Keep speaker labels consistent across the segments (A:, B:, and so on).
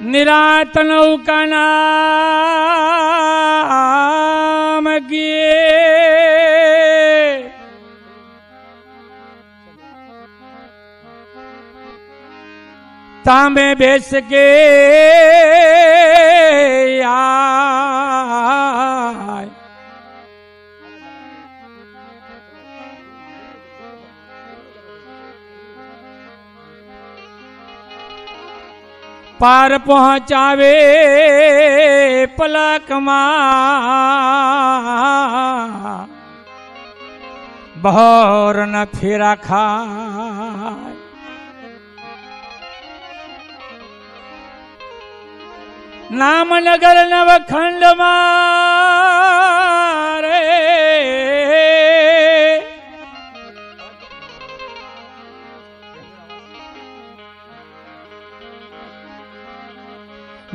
A: નિરાત નૌકાના ગીએ તાંબે બેસ કે પાર પહોંચાવે પલકમાં. બહોર ન ફેરા ખાય. નામનગર નવખંડમાં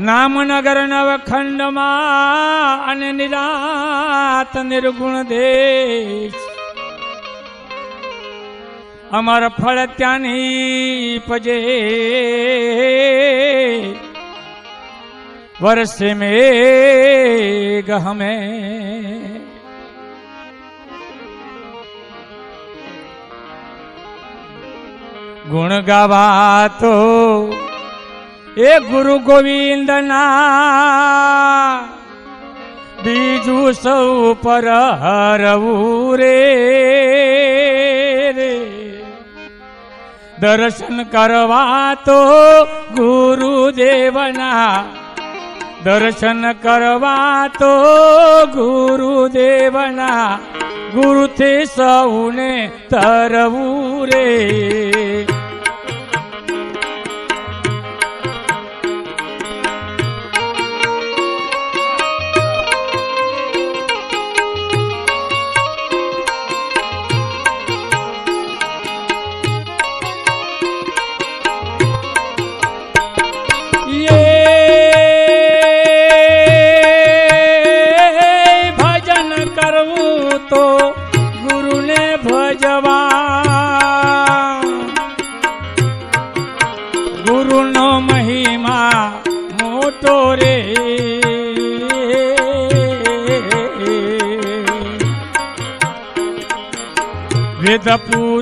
A: નામનગર નવખંડમાં અને નિરાત નિર્ગુણ દેશ. અમર ફળ ત્યાંની પજે વર્ષે મે ગમે ગુણ ગાવા તો એ ગુરુ ગોવિંદ ના બીજું સૌ પર હરવું રે. દર્શન કરવા તો ગુરુદેવના, દર્શન કરવા તો ગુરુદેવના, ગુરુથી સૌને તરવું રે તો ગુરુને ભજવા. ગુરુનો મહિમા મોટો રે. વેદ પુરાણ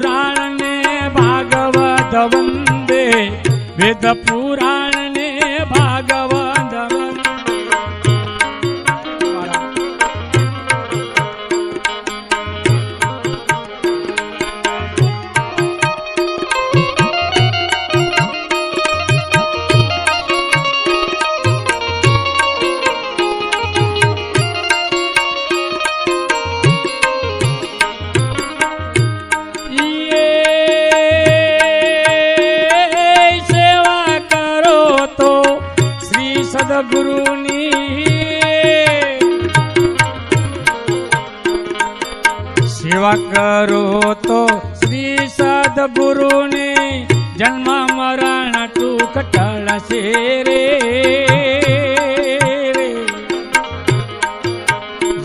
A: સેવા કરો તો શ્રી સદગુરુની જન્મ મરણ ટૂંક ટળશે રે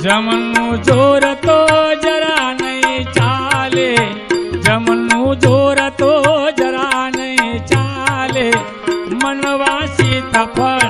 A: જમનું જોર તો જરા નહીં ચાલે જમનું જોર તો જરા નહીં ચાલે મનવાસી તફળ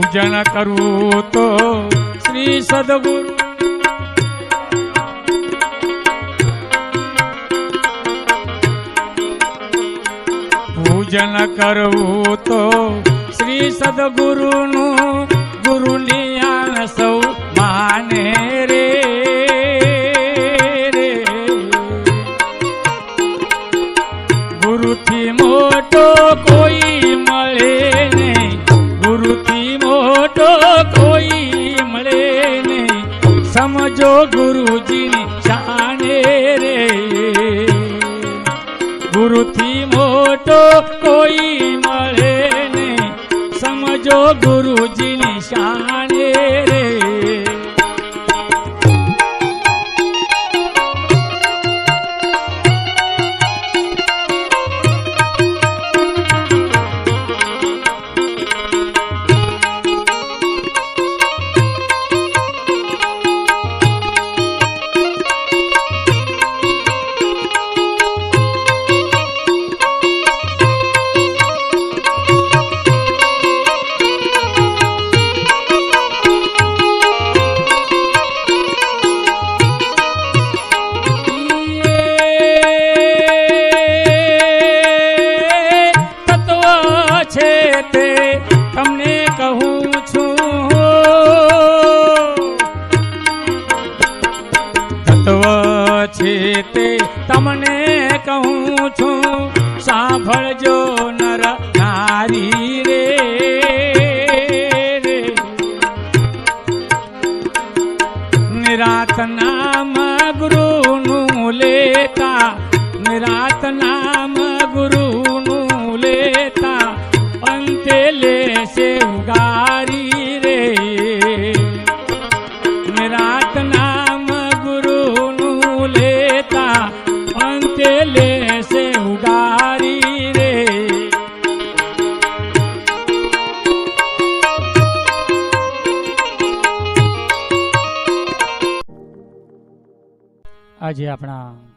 A: પૂજન કરું તો શ્રી સદગુરુ. પૂજન કરવું તો શ્રી સદગુરુનું ગુરુની આણ સૌ માને રે. ગુરુથી મોટો કોઈ ગુરુથી મોટો કોઈ મળે નહીં. સમજો ગુરુજીની શાને રે. લેશે ઉગારી રે. નિરાત નામ ગુરુનું લેતા અંતે લે ઉગારી રે. આજે આપણા